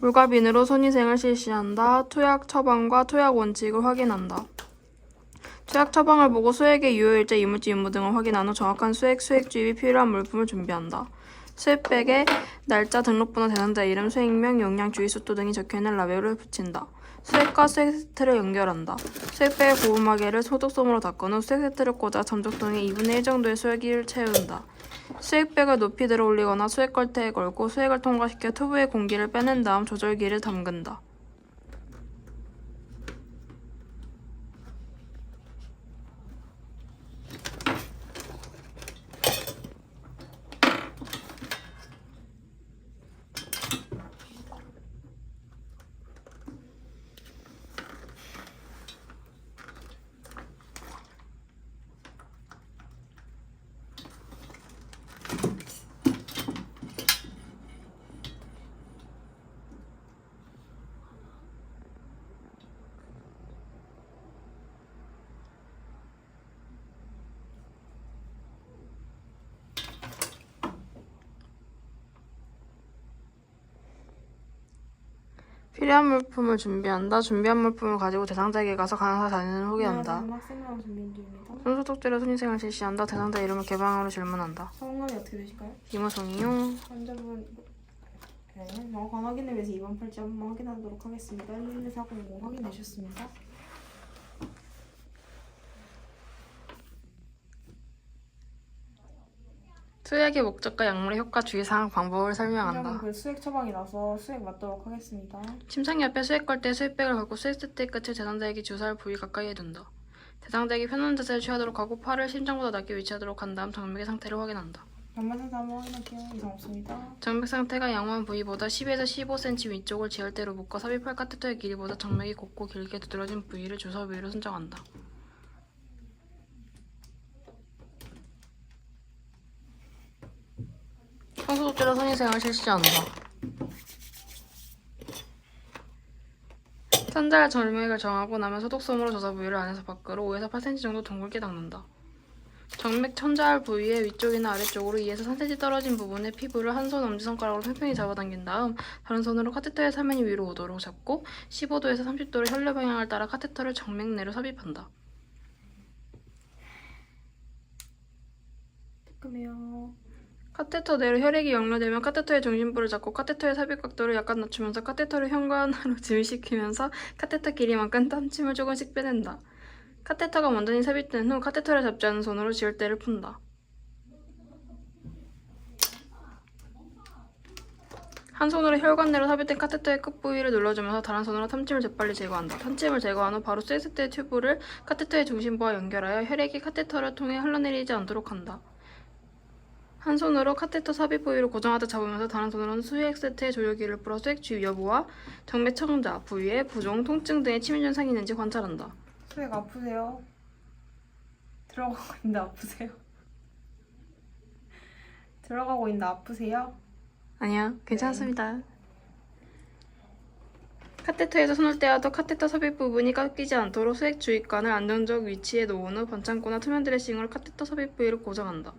물과 비누로 손위생을 실시한다. 투약 처방과 투약 원칙을 확인한다. 투약 처방을 보고 수액의 유효일자, 이물질, 유무 등을 확인한 후 정확한 수액, 수액 주입이 필요한 물품을 준비한다. 수액백에 날짜, 등록번호, 대상자 이름, 수액명, 용량, 주의수도 등이 적혀있는 라벨을 붙인다. 수액과 수액 세트를 연결한다. 수액백의 고구마개를 소독솜으로 닦은 후 수액 세트를 꽂아 점적동에 2분의 1 정도의 수액을 채운다. 수액백을 높이 들어 올리거나 수액 걸대에 걸고 수액을 통과시켜 튜브의 공기를 빼낸 다음 조절기를 담근다. 필요한 물품을 준비한다. 준비한 물품을 가지고 대상자에게 가서 간호사 자신을 후기한다. 준비 중입니다. 손소독제로 손위생을 실시한다. 대상자 이름을 개방으로 질문한다. 성함이 어떻게 되실까요? 이모송이용 환자분 네, 정확한 확인을 위해서 2번 팔찌 한번 확인하도록 하겠습니다. 11400 확인해 주셨습니다. 투약의 목적과 약물의 효과, 주의사항, 방법을 설명한다. 그 수액 처방이라서 수액 맞도록 하겠습니다. 침상 옆에 수액 걸때 수액백을 갖고 수액 세트의 끝을 대상자에게 주사할 부위 가까이에 둔다. 대상자에게 편안한 자세를 취하도록 하고 팔을 심장보다 낮게 위치하도록 한 다음 정맥의 상태를 확인한다. 상태 한번 확인할게요. 이상 없습니다. 정맥 상태가 양호한 부위보다 10에서 15cm 위쪽을 지혈대로 묶어 삽입할 카테터의 길이보다 정맥이 곱고 길게 두드러진 부위를 주사 부위로 선정한다. 청소독제로 손위생을 실시한다. 천잘 정맥을 정하고 나면 소독솜으로 조사 부위를 안에서 밖으로 5에서 8cm 정도 둥글게 닦는다. 정맥 천자할 부위의 위쪽이나 아래쪽으로 2에서 3cm 떨어진 부분의 피부를 한 손 엄지손가락으로 팽팽히 잡아당긴 다음 다른 손으로 카테터의 사면이 위로 오도록 잡고 15도에서 30도의 혈류 방향을 따라 카테터를 정맥 내로 삽입한다. 뜨끔해요. 카테터 내로 혈액이 역류되면 카테터의 중심부를 잡고 카테터의 삽입 각도를 약간 낮추면서 카테터를 현관으로 진시키면서 카테터 길이만큼 땀침을 조금씩 빼낸다. 카테터가 완전히 삽입된 후 카테터를 잡지 않은 손으로 지혈대를 푼다. 한 손으로 혈관 내로 삽입된 카테터의 끝 부위를 눌러주면서 다른 손으로 탐침을 재빨리 제거한다. 탐침을 제거한 후 바로 스웨스트의 튜브를 카테터의 중심부와 연결하여 혈액이 카테터를 통해 흘러내리지 않도록 한다. 한 손으로 카테터 삽입 부위를 고정하듯 잡으면서 다른 손으로는 수액 세트에 조절기를 풀어 수액 주입 여부와 정맥 청자, 부위의 부종, 통증 등의 치밀 현상이 있는지 관찰한다. 수액 아프세요? 들어가고 있는데 아프세요? 들어가고 있는데 아프세요? 아니야, 괜찮습니다. 카테터에서 손을 떼어도 카테터 삽입 부분이 깎이지 않도록 수액 주입관을 안정적 위치에 놓은 후 반창고나 투명 드레싱으로 카테터 삽입 부위를 고정한다.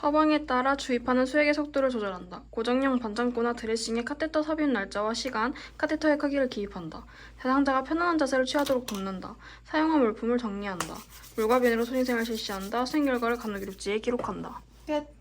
처방에 따라 주입하는 수액의 속도를 조절한다. 고정형 반창고나 드레싱에 카테터 삽입 날짜와 시간, 카테터의 크기를 기입한다. 대상자가 편안한 자세를 취하도록 돕는다. 사용한 물품을 정리한다. 물과 비누로 손위생을 실시한다. 수행 결과를 간호기록지에 기록한다. 끝.